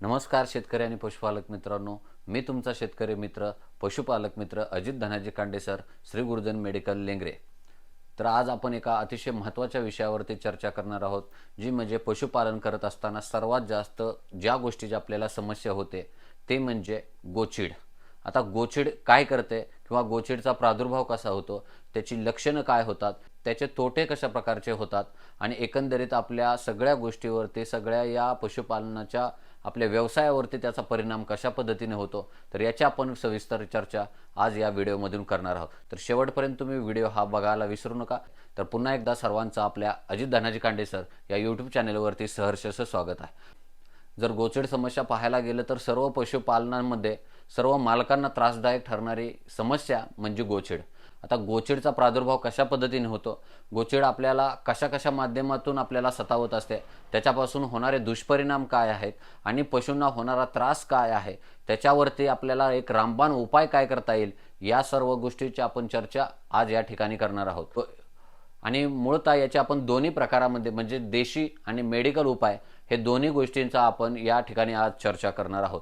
नमस्कार शेतकरी आणि पशुपालक मित्रांनो. मी तुमचा शेतकरी मित्र पशुपालक मित्र अजित धनाजी कांडेसर श्री गुरुजन मेडिकल लेंगरे. तर आज आपण एका अतिशय महत्त्वाच्या विषयावरती चर्चा करणार आहोत जी म्हणजे पशुपालन करत असताना सर्वात जास्त ज्या गोष्टीची आपल्याला समस्या होते ते म्हणजे गोचिड. आता गोचिड काय करते किंवा गोचिडचा प्रादुर्भाव कसा होतो त्याची लक्षणं काय होतात त्याचे तोटे कशा प्रकारचे होतात आणि एकंदरीत आपल्या सगळ्या गोष्टीवरती सगळ्या या पशुपालनाच्या आपल्या व्यवसायावरती त्याचा परिणाम कशा पद्धतीने होतो तर याची आपण सविस्तर चर्चा आज या व्हिडिओमधून करणार आहोत. तर शेवटपर्यंत तुम्ही व्हिडिओ हा बघायला विसरू नका. तर पुन्हा एकदा सर्वांचं आपल्या अजित धनाजी कांडे सर या यूट्यूब चॅनेलवरती सहर्ष स्वागत आहे. जर गोचीड समस्या पाहायला गेलं तर सर्व पशुपालनामध्ये सर्व मालकांना त्रासदायक ठरणारी समस्या म्हणजे गोचीड. आता गोचिडचा प्रादुर्भाव कशा पद्धतीने होतो? गोचिड आपल्याला कशा कशा माध्यमातून आपल्याला सतावत असते? त्याच्यापासून होणारे दुष्परिणाम काय आहेत? आणि पशूंना होणारा त्रास काय आहे? त्याच्यावरती आपल्याला एक रामबाण उपाय काय करता येईल? या सर्व गोष्टीची आपण चर्चा आज या ठिकाणी करणार आहोत. आणि मूळतः याचे आपण दोन्ही प्रकारामध्ये म्हणजे देशी आणि मेडिकल उपाय हे दोन्ही गोष्टींचा आपण या ठिकाणी आज चर्चा करणार आहोत.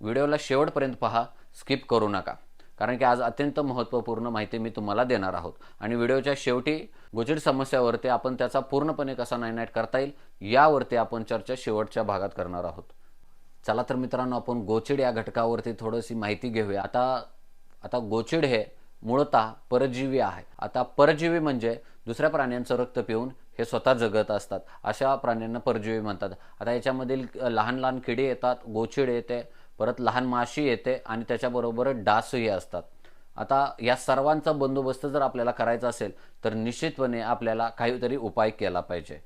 व्हिडिओला शेवटपर्यंत पहा. स्किप करू नका. कारण की आज अत्यंत महत्त्वपूर्ण माहिती मी तुम्हाला देणार आहोत. आणि व्हिडिओच्या शेवटी गोचिड समस्यावरती आपण त्याचा पूर्णपणे कसा नायनाट करता येईल यावरती आपण चर्चा शेवटच्या भागात करणार आहोत. चला तर मित्रांनो आपण गोचिड या घटकावरती थोडीशी माहिती घेऊया. आता आता गोचिड हे मूळतः परजीवी आहे. आता परजीवी म्हणजे दुसऱ्या प्राण्यांचं रक्त पिऊन हे स्वतः जगत असतात. अशा प्राण्यांना परजीवी म्हणतात. आता याच्यामधील लहान लहान किडे येतात गोचिड येते परत लहान माशी येते आणि त्याच्याबरोबर डासही असतात. आता या सर्वांचा बंदोबस्त जर आपल्याला करायचा असेल तर निश्चितपणे आपल्याला काहीतरी उपाय केला पाहिजे.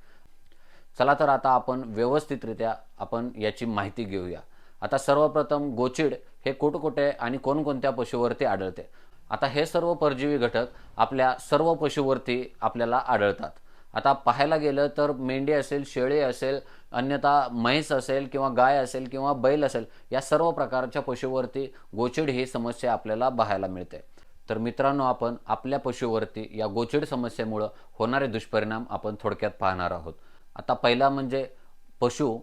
चला तर आता आपण व्यवस्थितरित्या आपण याची माहिती घेऊया. आता सर्वप्रथम गोचिड हे कुठकुठे आणि कोणकोणत्या पशुवरती आढळते? आता हे सर्व परजीवी घटक आपल्या सर्व पशुवरती आपल्याला आढळतात. आता पाहायला गेलं तर मेंढी असेल शेळी असेल अन्यथा म्हैस असेल किंवा गाय असेल किंवा बैल असेल या सर्व प्रकारच्या पशुवरती गोचिड ही समस्या आपल्याला पाहायला मिळते. तर मित्रांनो आपण आपल्या पशुवरती या गोचिड समस्येमुळं होणारे दुष्परिणाम आपण थोडक्यात पाहणार आहोत. आता पहिला म्हणजे पशु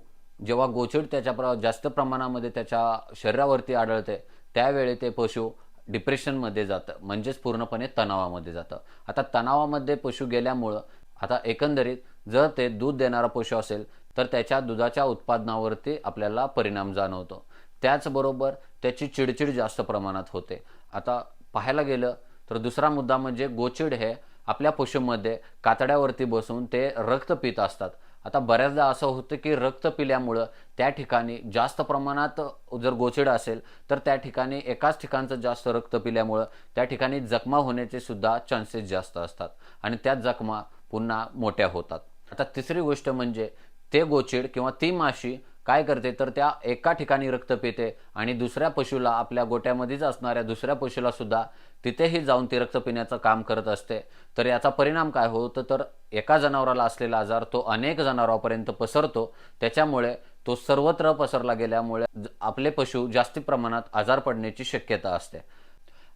जेव्हा गोचिड त्याच्या प्र जास्त प्रमाणामध्ये त्याच्या शरीरावरती आढळते त्यावेळी ते पशु डिप्रेशनमध्ये जातं म्हणजेच पूर्णपणे तणावामध्ये जातं. आता तणावामध्ये पशु गेल्यामुळं आता एकंदरीत जर ते दूध देणारा पशु असेल तर त्याच्या दुधाच्या उत्पादनावरती आपल्याला परिणाम जाणवतो. त्याचबरोबर त्याची चिडचिड जास्त प्रमाणात होते. आता पाहायला गेलं तर दुसरा मुद्दा म्हणजे गोचिड हे आपल्या पशुमध्ये कातड्यावरती बसून ते रक्त पित असतात. आता बऱ्याचदा असं होतं की रक्त पिल्यामुळं त्या ठिकाणी जास्त प्रमाणात जर गोचिड असेल तर त्या ठिकाणी एकाच ठिकाणचं जास्त रक्त पिल्यामुळं त्या ठिकाणी जखमा होण्याचे सुद्धा चान्सेस जास्त असतात. आणि त्या जखमा पुन्हा मोठ्या होतात. आता तिसरी गोष्ट म्हणजे ते गोचिड किंवा ती माशी काय करते तर त्या एका ठिकाणी रक्त पिते आणि दुसऱ्या पशूला आपल्या गोट्यामध्येच असणाऱ्या दुसऱ्या पशूला सुद्धा तिथेही जाऊन ती रक्त पिण्याचं काम करत असते. तर याचा परिणाम काय होतो तर एका जनावराला असलेला आजार तो अनेक जनावरांपर्यंत पसरतो. त्याच्यामुळे तो सर्वत्र पसरला गेल्यामुळे आपले पशु जास्ती प्रमाणात आजार पडण्याची शक्यता असते.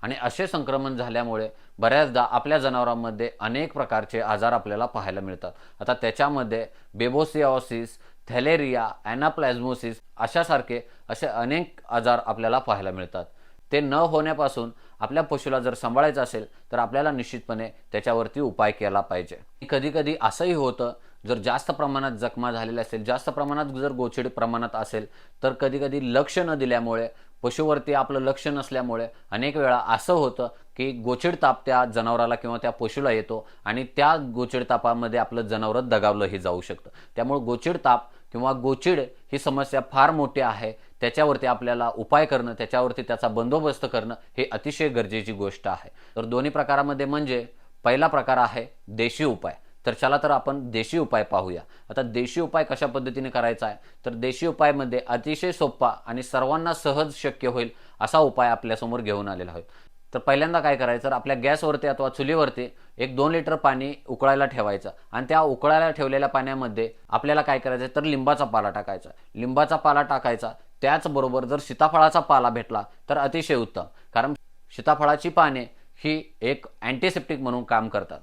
आणि असे संक्रमण झाल्यामुळे बऱ्याचदा आपल्या जनावरांमध्ये अनेक प्रकारचे आजार आपल्याला पाहायला मिळतात. आता त्याच्यामध्ये बेबोसिओसिस थॅलेरिया ॲनाप्लॅझमोसिस अशासारखे असे अनेक आजार आपल्याला पाहायला मिळतात. ते न होण्यापासून आपल्या पशुला जर सांभाळायचं असेल तर आपल्याला निश्चितपणे त्याच्यावरती उपाय केला पाहिजे. कधी कधी असंही होतं जर जास्त प्रमाणात जखमा झालेल्या असेल जास्त प्रमाणात जर गोचिड प्रमाणात असेल तर कधी कधी लक्ष न दिल्यामुळे पशुवरती आपलं लक्ष नसल्यामुळे अनेक वेळा असं होतं की गोचिड ताप त्या जनावराला किंवा त्या पशुला येतो आणि त्या गोचिड तापामध्ये आपलं जनावर दगावलंही जाऊ शकतं. त्यामुळे गोचिड ताप किंवा गोचिड ही समस्या फार मोठी आहे. त्याच्यावरती आपल्याला उपाय करणं त्याच्यावरती त्याचा बंदोबस्त करणं हे अतिशय गरजेची गोष्ट आहे. तर दोन्ही प्रकारामध्ये म्हणजे पहिला प्रकार आहे देशी उपाय. तर चला तर आपण देशी उपाय पाहूया. आता देशी उपाय कशा पद्धतीने करायचा आहे? तर देशी उपायमध्ये अतिशय सोपा आणि सर्वांना सहज शक्य होईल असा उपाय आपल्यासमोर घेऊन आलेला आहे. तर पहिल्यांदा काय करायचं? तर आपल्या गॅसवरती अथवा चुलीवरती एक दोन लिटर पाणी उकळायला ठेवायचं आणि त्या उकळायला ठेवलेल्या पाण्यामध्ये आपल्याला काय करायचं तर लिंबाचा पाला टाकायचा. लिंबाचा पाला टाकायचा. त्याचबरोबर जर सीताफळाचा पाला भेटला तर अतिशय उत्तम. कारण सीताफळाची पाने ही एक अँटीसेप्टिक म्हणून काम करतात.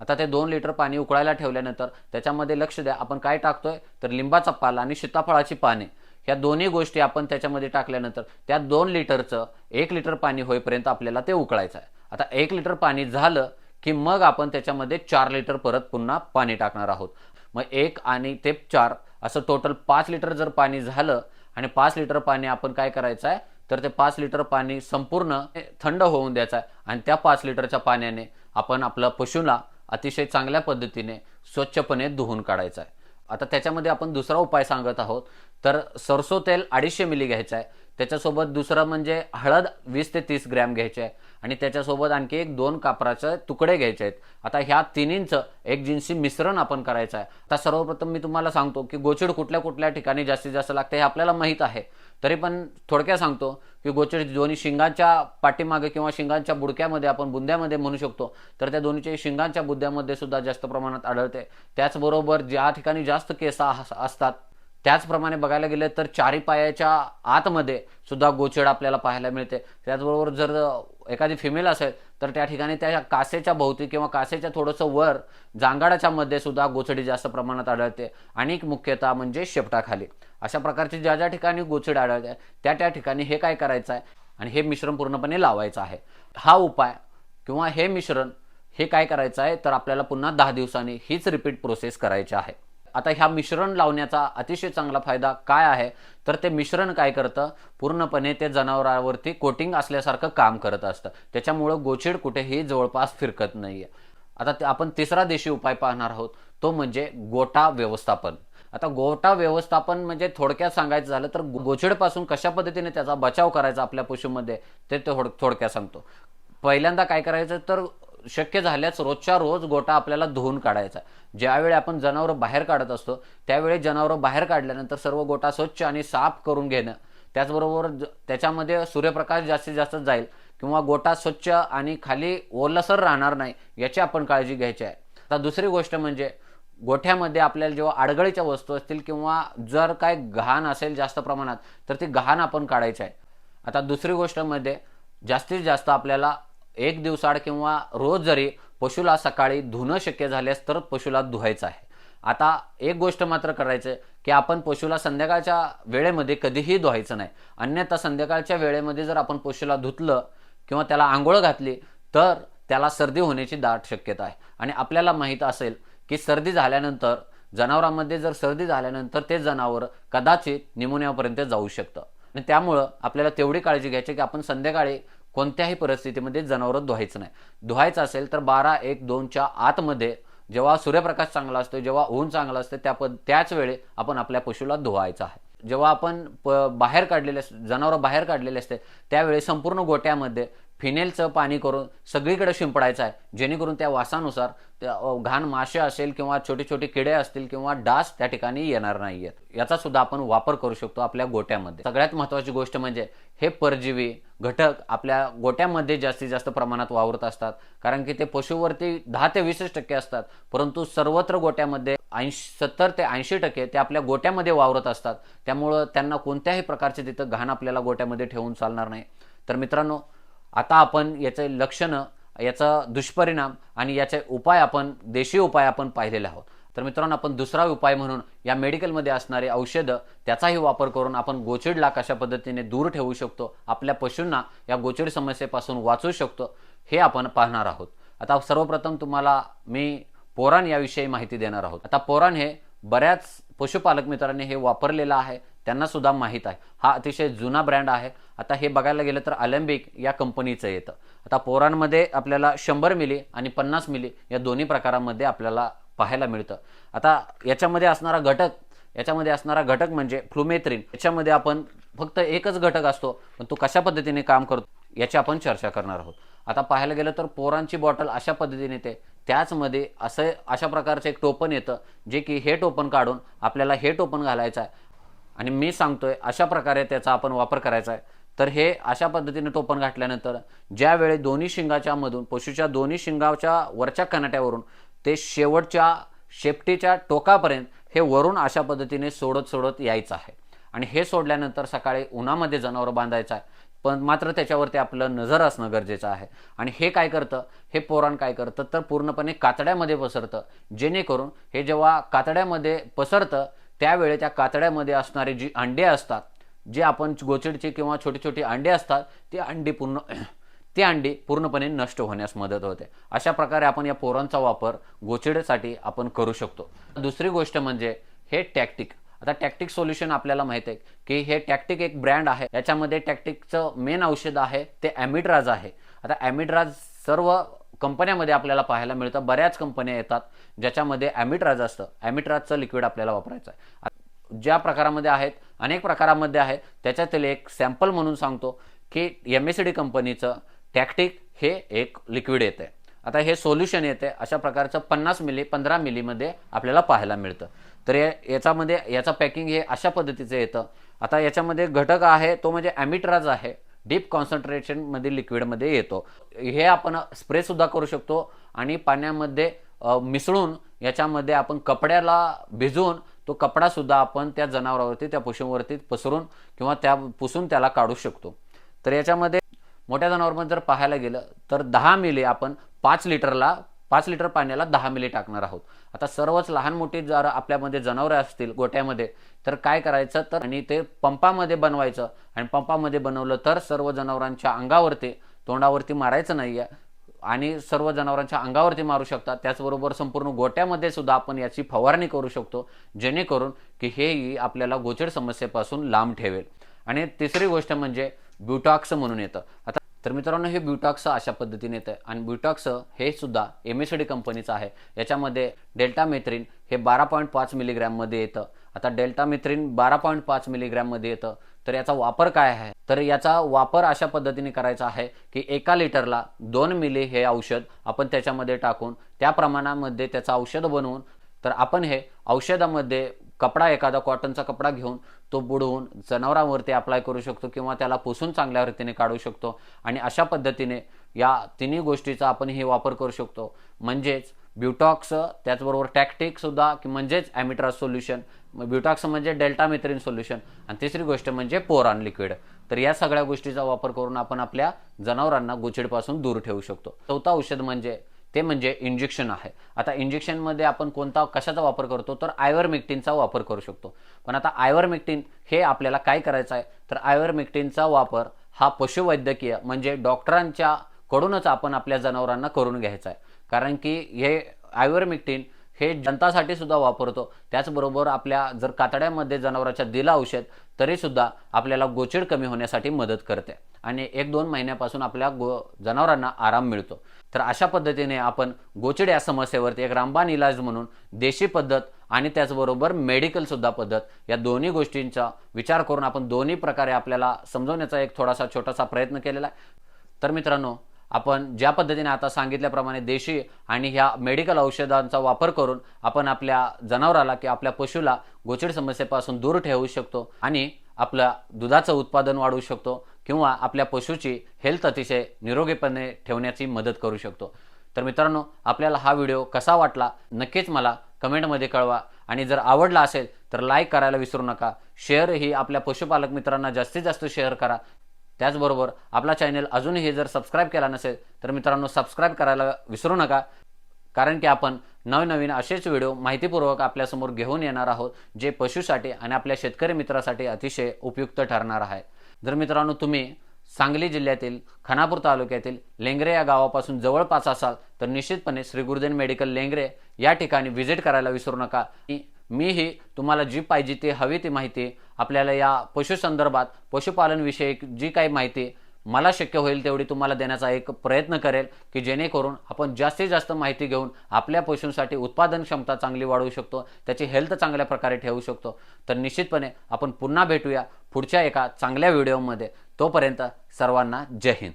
आता ते दोन लिटर पाणी उकळायला ठेवल्यानंतर त्याच्यामध्ये लक्ष द्या आपण काय टाकतोय? तर लिंबाचा पाला आणि सीताफळाची पाने. ह्या दोन्ही गोष्टी आपण त्याच्यामध्ये टाकल्यानंतर त्या दोन लिटरचं एक लिटर पाणी होईपर्यंत आपल्याला ते उकळायचं आहे. आता एक लिटर पाणी झालं की मग आपण त्याच्यामध्ये चार लिटर परत पुन्हा पाणी टाकणार आहोत. मग एक आणि ते चार असं टोटल पाच लिटर जर पाणी झालं आणि पाच लिटर पाणी आपण काय करायचं आहे? तर ते पाच लिटर पाणी संपूर्ण थंड होऊन द्यायचं आहे. आणि त्या पाच लिटरच्या पाण्याने आपण आपल्या पशुला अतिशय चांगल्या पद्धतीने स्वच्छपणे धुवून काढायचं आहे. आता त्याच्यामध्ये आपण दुसरा उपाय सांगत आहोत. तर सरसो तेल अडीचशे मिली घ्यायचं आहे. त्याच्यासोबत दुसरं म्हणजे हळद वीस ते तीस ग्रॅम घ्यायचे आहे. आणि त्याच्यासोबत आणखी एक दोन कापराचे तुकडे घ्यायचे आहेत. आता ह्या तिन्हींचं एक जिन्सी मिश्रण आपण करायचं आहे. आता सर्वप्रथम मी तुम्हाला सांगतो की गोचिड कुठल्या कुठल्या ठिकाणी जास्तीत जास्त लागते हे आपल्याला माहीत आहे. तरी पण थोडक्यात सांगतो की गोचर दोन्ही शिंगांच्या पाठीमागे किंवा शिंगांच्या बुडक्यामध्ये आपण बुंद्यामध्ये म्हणू शकतो तर त्या दोन्हीच्या शिंगांच्या बुद्ध्यामध्ये सुद्धा जास्त प्रमाणात आढळते. त्याचबरोबर ज्या ठिकाणी जास्त केस असतात त्याचप्रमाणे बघायला गेलं तर चारी पायाच्या आतमध्ये सुद्धा गोचेड आपल्याला पाहायला मिळते. त्याचबरोबर जर एखादी फिमेल असेल तर त्या ठिकाणी त्या कासेच्या भोवती किंवा कासेच्या थोडंसं वर जांगाडाच्या मध्ये सुद्धा गोचडी जास्त प्रमाणात आढळते. आणि मुख्यतः म्हणजे शेपटाखाली. अशा प्रकारची ज्या ज्या ठिकाणी गोचडी आढळते त्या त्या ठिकाणी हे काय करायचं आहे? आणि हे मिश्रण पूर्णपणे लावायचं आहे. हा उपाय किंवा हे मिश्रण हे काय करायचं आहे? तर आपल्याला पुन्हा दहा दिवसांनी हीच रिपीट प्रोसेस करायची आहे. आता ह्या मिश्रण लावण्याचा अतिशय चांगला फायदा काय आहे? तर ते मिश्रण काय करतं? पूर्णपणे ते जनावरावरती कोटिंग असल्यासारखं काम करत असतं. त्याच्यामुळं गोचिड कुठेही जवळपास फिरकत नाहीये. आता आपण तिसरा देशी उपाय पाहणार आहोत. तो म्हणजे गोटा व्यवस्थापन. आता गोटा व्यवस्थापन म्हणजे थोडक्यात सांगायचं झालं तर गोचिडपासून कशा पद्धतीने त्याचा बचाव करायचा आपल्या पशूमध्ये ते थोडक्यात सांगतो. पहिल्यांदा काय करायचं तर शक्य झाल्यास रोजच्या रोज गोटा आपल्याला धुवून काढायचा. ज्यावेळी आपण जनावर बाहेर काढत असतो त्यावेळी जनावर बाहेर काढल्यानंतर सर्व गोटा स्वच्छ आणि साफ करून घेणं. त्याचबरोबर त्याच्यामध्ये सूर्यप्रकाश जास्तीत जास्त जाईल किंवा गोटा स्वच्छ आणि खाली ओलसर राहणार नाही याची आपण काळजी घ्यायची आहे. आता दुसरी गोष्ट म्हणजे गोठ्यामध्ये आपल्याला जेव्हा आडगळीच्या वस्तू असतील किंवा जर काय घाण असेल जास्त प्रमाणात तर ती घाण आपण काढायची आहे. आता दुसरी गोष्टमध्ये जास्तीत जास्त आपल्याला एक दिवसाड किंवा रोज जरी पशुला सकाळी धुणं शक्य झाल्यास तर पशुला धुवायचं आहे. आता एक गोष्ट मात्र करायचं की आपण पशुला संध्याकाळच्या वेळेमध्ये कधीही धुवायचं नाही. अन्यथा संध्याकाळच्या वेळेमध्ये जर आपण पशुला धुतलं किंवा त्याला आंघोळ घातली तर त्याला सर्दी होण्याची दाट शक्यता आहे. आणि आपल्याला माहीत असेल की सर्दी झाल्यानंतर जनावरांमध्ये जर सर्दी झाल्यानंतर ते जनावर कदाचित निमोनियापर्यंत जाऊ शकतं. आणि त्यामुळं आपल्याला तेवढी काळजी घ्यायची की आपण संध्याकाळी कोणत्याही परिस्थितीमध्ये जनावरं धुवायचं नाही. धुवायचं असेल तर बारा एक दोनच्या आतमध्ये जेव्हा सूर्यप्रकाश चांगला असतो जेव्हा ऊन चांगलं असतं त्या पद त्याच वेळी आपण आपल्या पशुला धुवायचं आहे. जेव्हा आपण प बाहेर काढलेले जनावरं बाहेर काढलेले असते त्यावेळी संपूर्ण गोट्यामध्ये फिनेलचं पाणी करून सगळीकडे शिंपडायचं आहे. जेणेकरून त्या वासानुसार त्या घाण मासे असेल किंवा छोटे छोटे किडे असतील किंवा डास त्या ठिकाणी येणार नाहीयेत. याचा सुद्धा आपण वापर करू शकतो आपल्या गोट्यामध्ये. सगळ्यात महत्वाची गोष्ट म्हणजे हे परजीवी घटक आपल्या गोट्यामध्ये जास्तीत जास्त प्रमाणात वावरत असतात. कारण की ते पशुवरती दहा ते वीसच टक्के असतात. परंतु सर्वत्र गोट्यामध्ये ऐंशी सत्तर ते ऐंशी टक्के ते आपल्या गोट्यामध्ये वावरत असतात. त्यामुळं त्यांना कोणत्याही प्रकारचे तिथं घाण आपल्याला गोट्यामध्ये ठेवून चालणार नाही. तर मित्रांनो आता आपण याचे लक्षणं याचा दुष्परिणाम आणि याचे उपाय आपण देशी उपाय आपण पाहिलेले आहोत. तर मित्रांनो आपण दुसरा उपाय म्हणून या मेडिकलमध्ये असणारे औषधं त्याचाही वापर करून आपण गोचिडला कशा पद्धतीने दूर ठेवू शकतो. आपल्या पशूंना या गोचिड समस्येपासून वाचवू शकतो. हे आपण पाहणार आहोत. आता सर्वप्रथम तुम्हाला मी पोराण याविषयी माहिती देणार आहोत. आता पोराण हे बऱ्याच पशुपालक मित्रांनी हे वापरलेलं आहे त्यांना सुद्धा माहीत आहे. हा अतिशय जुना ब्रँड आहे. आता हे बघायला गेलं तर अलेम्बिक या कंपनीचं येतं. आता पोरांमध्ये आपल्याला शंभर मिली आणि पन्नास मिली या दोन्ही प्रकारामध्ये आपल्याला पाहायला मिळतं. आता याच्यामध्ये असणारा घटक याच्यामध्ये असणारा घटक म्हणजे फ्लुमेथ्रिन याच्यामध्ये आपण फक्त एकच घटक असतो पण तो कशा पद्धतीने काम करतो याची आपण चर्चा करणार आहोत. आता पाहायला गेलं तर पोरांची बॉटल अशा पद्धतीने येते त्याचमध्ये असं अशा प्रकारचं एक टोपण येतं जे की हे टोपन काढून आपल्याला हे टोपन घालायचं आहे. आणि मी सांगतोय अशा प्रकारे त्याचा आपण वापर करायचा आहे. तर हे अशा पद्धतीने टोपण घातल्यानंतर ज्यावेळी दोन्ही शिंगाच्या मधून पशूच्या दोन्ही शिंगाच्या वरच्या कनाट्यावरून ते शेवटच्या शेपटीच्या टोकापर्यंत हे वरून अशा पद्धतीने सोडत सोडत यायचं आहे. आणि हे सोडल्यानंतर सकाळी उन्हामध्ये जनावर बांधायचं आहे. पण मात्र त्याच्यावरती आपलं नजर असणं गरजेचं आहे. आणि हे काय करतं? हे पोराण काय करतं? तर पूर्णपणे कातड्यामध्ये पसरतं. जेणेकरून हे जेव्हा कातड्यामध्ये पसरतं त्यावेळी त्या कातड्यामध्ये असणारी जी अंडे असतात जे आपण गोचिडची किंवा छोटी छोटी अंडे असतात ती अंडी पूर्ण ती अंडी पूर्णपणे नष्ट होण्यास मदत होते. अशा प्रकारे आपण या पोरांचा वापर गोचिडसाठी आपण करू शकतो. दुसरी गोष्ट म्हणजे हे टॅक्टिक. आता टॅक्टिक सोल्युशन आपल्याला माहीत आहे की हे टॅक्टिक एक ब्रँड आहे. याच्यामध्ये टॅक्टिकचं मेन औषध आहे ते ॲमिड्राज आहे. आता ॲमिड्राज सर्व कंपन्यामध्ये आपल्याला पाहायला मिळतं. बऱ्याच कंपन्या येतात ज्याच्यामध्ये ॲमिट्राज असतं. ॲमिट्राजचं लिक्विड आपल्याला वापरायचं आहे. ज्या प्रकारामध्ये आहेत अनेक प्रकारामध्ये आहेत त्याच्यातील एक सॅम्पल म्हणून सांगतो की एम एस डी कंपनीचं टॅक्टिक हे एक लिक्विड येते आता हे सोल्युशन येते अशा प्रकारचं पन्नास मिली पंधरा मिलीमध्ये आपल्याला पाहायला मिळतं. तर या याच्यामध्ये याचं पॅकिंग हे अशा पद्धतीचं येतं. आता याच्यामध्ये घटक आहे तो म्हणजे ॲमिट्राज आहे. डीप कॉन्सन्ट्रेशनमध्ये लिक्विडमध्ये येतो. हे आपण स्प्रेसुद्धा करू शकतो आणि पाण्यामध्ये मिसळून याच्यामध्ये आपण कपड्याला भिजवून तो कपडासुद्धा आपण त्या जनावरावरती त्या पुशूंवरती पसरून किंवा त्या पुसून त्याला काढू शकतो. तर याच्यामध्ये मोठ्या जनावरांमध्ये जर पाहायला गेलं तर दहा मिली आपण पाच लिटरला पाच लिटर पाण्याला दहा मिली टाकणार आहोत. आता सर्वच लहान मोठी जर आपल्यामध्ये जनावरं असतील गोट्यामध्ये तर काय करायचं? तर आणि ते पंपामध्ये बनवायचं. आणि पंपामध्ये बनवलं तर सर्व जनावरांच्या अंगावरती तोंडावरती मारायचं नाही आहे आणि सर्व जनावरांच्या अंगावरती मारू शकतात. त्याचबरोबर संपूर्ण गोट्यामध्ये सुद्धा आपण याची फवारणी करू शकतो जेणेकरून की हेही आपल्याला गोचर समस्येपासून लांब ठेवेल. आणि तिसरी गोष्ट म्हणजे ब्युटॉक्स म्हणून येतं. आता तर मित्रांनो हे ब्युटॉक्स अशा पद्धतीने येतं आणि ब्युटॉक्स हे सुद्धा एम एस डी कंपनीचं आहे. याच्यामध्ये डेल्टा मेथ्रिन हे बारा पॉईंट पाच मिलीग्रॅममध्ये येतं. आता डेल्टा मेथ्रिन बारा पॉईंट पाच मिलीग्रॅममध्ये येतं. तर याचा वापर काय आहे? तर याचा वापर अशा पद्धतीने करायचा आहे की एका लिटरला दोन मिली हे औषध आपण त्याच्यामध्ये टाकून त्या प्रमाणामध्ये त्याचं औषध बनवून तर आपण हे औषधामध्ये कपडा एखादा कॉटनचा कपडा घेऊन तो बुडवून जनावरांवरती अप्लाय करू शकतो किंवा त्याला पुसून चांगल्या रीतीने काढू शकतो. आणि अशा पद्धतीने या तिन्ही गोष्टीचा आपण हे वापर करू शकतो. म्हणजेच ब्युटॉक्स त्याचबरोबर टॅक्टिक सुद्धा की म्हणजेच ॲमिट्रा सोल्युशन ब्युटॉक्स म्हणजे डेल्टा मेथ्रिन सोल्युशन आणि तिसरी गोष्ट म्हणजे पोरान लिक्विड तर या सगळ्या गोष्टीचा वापर करून आपण आपल्या जनावरांना गोचिडपासून दूर ठेवू शकतो. चौथा औषध म्हणजे ते म्हणजे इंजेक्शन आहे. आता इंजेक्शनमध्ये आपण कोणता कशाचा वापर करतो? तर आयवरमेक्टिनचा वापर करू शकतो. पण आता आयवरमेक्टिन हे आपल्याला काय करायचं आहे? तर आयवरमेक्टिनचा वापर हा पशुवैद्यकीय म्हणजे डॉक्टरांच्या कडूनच आपण आपल्या जनावरांना करून घ्यायचा आहे. कारण की हे आयवरमेक्टिन हे जनतासाठी सुद्धा वापरतो. त्याचबरोबर आपल्या जर कातड्यामध्ये जनावराच्या दिला औषध तरी सुद्धा आपल्याला गोचिड कमी होण्यासाठी मदत करते. आणि एक दोन महिन्यापासून आपल्या गो जनावरांना आराम मिळतो. तर अशा पद्धतीने आपण गोचिड या समस्येवरती एक रामबाण इलाज म्हणून देशी पद्धत आणि त्याचबरोबर मेडिकलसुद्धा पद्धत या दोन्ही गोष्टींचा विचार करून आपण दोन्ही प्रकारे आपल्याला समजवण्याचा एक थोडासा छोटासा प्रयत्न केलेला आहे. तर मित्रांनो आपण ज्या पद्धतीने आता सांगितल्याप्रमाणे देशी आणि ह्या मेडिकल औषधांचा वापर करून आपण आपल्या जनावराला किंवा आपल्या पशूला गोचिड समस्येपासून दूर ठेवू शकतो आणि आपलं दुधाचं उत्पादन वाढवू शकतो. किंवा आपल्या पशुची हेल्थ अतिशय निरोगीपणे ठेवण्याची मदत करू शकतो. तर मित्रांनो आपल्याला हा व्हिडिओ कसा वाटला नक्कीच मला कमेंटमध्ये कळवा. आणि जर आवडला असेल तर लाईक करायला विसरू नका. शेअर ही आपल्या पशुपालक मित्रांना जास्तीत जास्त शेअर करा. त्याचबरोबर आपला चॅनल अजूनही जर सबस्क्राईब केला नसेल तर मित्रांनो सबस्क्राईब करायला विसरू नका. कारण की आपण नवनवीन असेच व्हिडिओ माहितीपूर्वक आपल्यासमोर घेऊन येणार आहोत जे पशुसाठी आणि आपल्या शेतकरी मित्रासाठी अतिशय उपयुक्त ठरणार आहे. जर मित्रांनो तुम्ही सांगली जिल्ह्यातील खानापूर तालुक्यातील लेंगरे या गावापासून जवळपास असाल तर निश्चितपणे श्री गुरुदेन मेडिकल लेंगरे या ठिकाणी व्हिजिट करायला विसरू नका. मीही तुम्हाला जी पाहिजे ती हवी ती माहिती आपल्याला या पशुसंदर्भात पशुपालनविषयी जी काही माहिती मला शक्य होईल तेवढी तुम्हाला देण्याचा एक प्रयत्न करेल की जेणेकरून आपण जास्तीत जास्त माहिती घेऊन आपल्या पशूंसाठी उत्पादन क्षमता चांगली वाढवू शकतो त्याची हेल्थ चांगल्या प्रकारे ठेवू शकतो. तर निश्चितपणे आपण पुन्हा भेटूया पुढच्या एका चांगल्या व्हिडिओमध्ये तोपर्यंत सर्वांना जय हिंद.